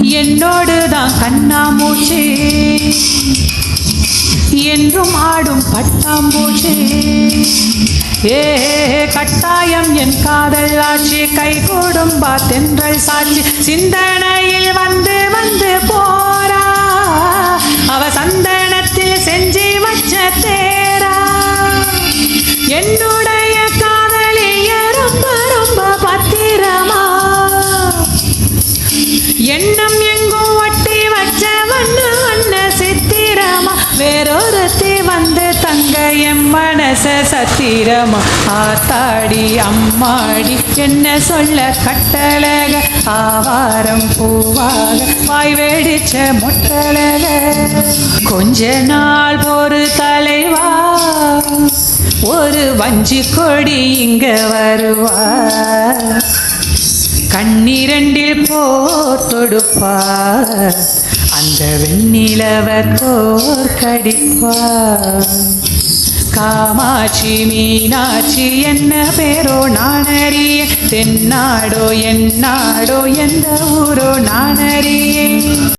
என்னோடு தான் கண்ணாமூச்சி. என்றும் ஆடும் பட்டாம்பூச்சி. ஏ கட்டாயம் என் காதல் ஆட்சி கை கூடும்பா தென்றல் சாட்சி சிந்தனை எண்ணம் எங்கும் வட்டி வச்ச வண்ண வண்ண சித்திரமா. வேறொருத்தி வந்து தங்க என் மனச சத்திரமா. ஆத்தாடி அம்மாடி என்ன சொல்ல கட்டழக? ஆவாரம் பூவாக வாய் வெடிச்ச முட்டழக. கொஞ்ச நாள் ஒரு தலைவா. ஒரு வஞ்சி கொடி இங்க வருவா. கண்ணிரண்டில் போர் தொடுப்பார். அந்த வெண்ணிலவர் போர் கடிப்பார். காமாட்சி மீனாட்சி என்ன பேரோ நானறிய. தென்னாடோ என்னாடோ எந்த ஊரோ நானறியே.